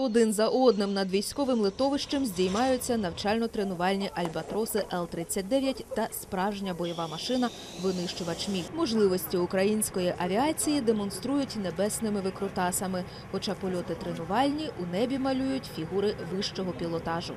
Один за одним над військовим литовищем здіймаються навчально-тренувальні альбатроси Л-39 та справжня бойова машина винищувач Міг. Можливості української авіації демонструють небесними викрутасами, хоча польоти тренувальні у небі малюють фігури вищого пілотажу.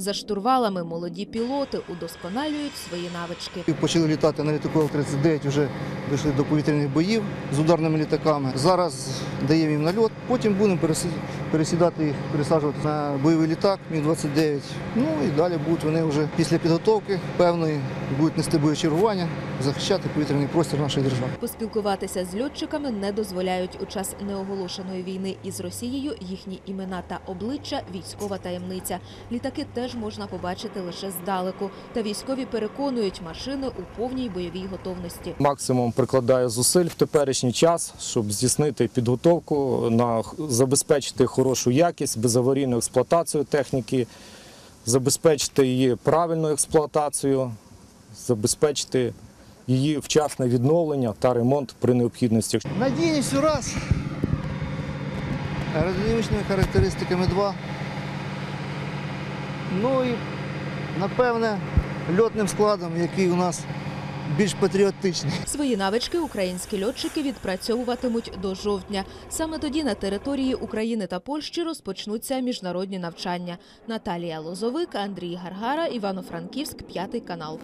За штурвалами молоді пілоти удосконалюють свої навички. Почали літати на літаку Л-39, вже дійшли до повітряних боїв з ударними літаками. Зараз даємо їм нальот, потім будемо пересі- пересідати їх, пересаджувати на бойовий літак Міг-29. Ну і далі будуть вони вже після підготовки певної будуть нести бойове чергування, захищати повітряний простір нашої держави. Поспілкуватися з льотчиками не дозволяють у час неоголошеної війни із Росією. Їхні імена та обличчя військова таємниця. Літаки теж можна побачити лише здалеку. Та військові переконують машини у повній бойовій готовності. максимум прикладає зусиль в теперішній час, щоб здійснити підготовку, на забезпечити хорошу якість, безаварійну експлуатацію техніки, забезпечити її правильну експлуатацію, забезпечити її вчасне відновлення та ремонт при необхідності. Надійність у раз. Аеродинамічними характеристиками 2. Ну і напевне льотним складом, який у нас більш патріотичний. Свої навички українські льотчики відпрацьовуватимуть до жовтня. Саме тоді на території України та Польщі розпочнуться міжнародні навчання. Наталія Лозовик, Андрій Гаргара, Івано-Франківськ, п'ятий канал.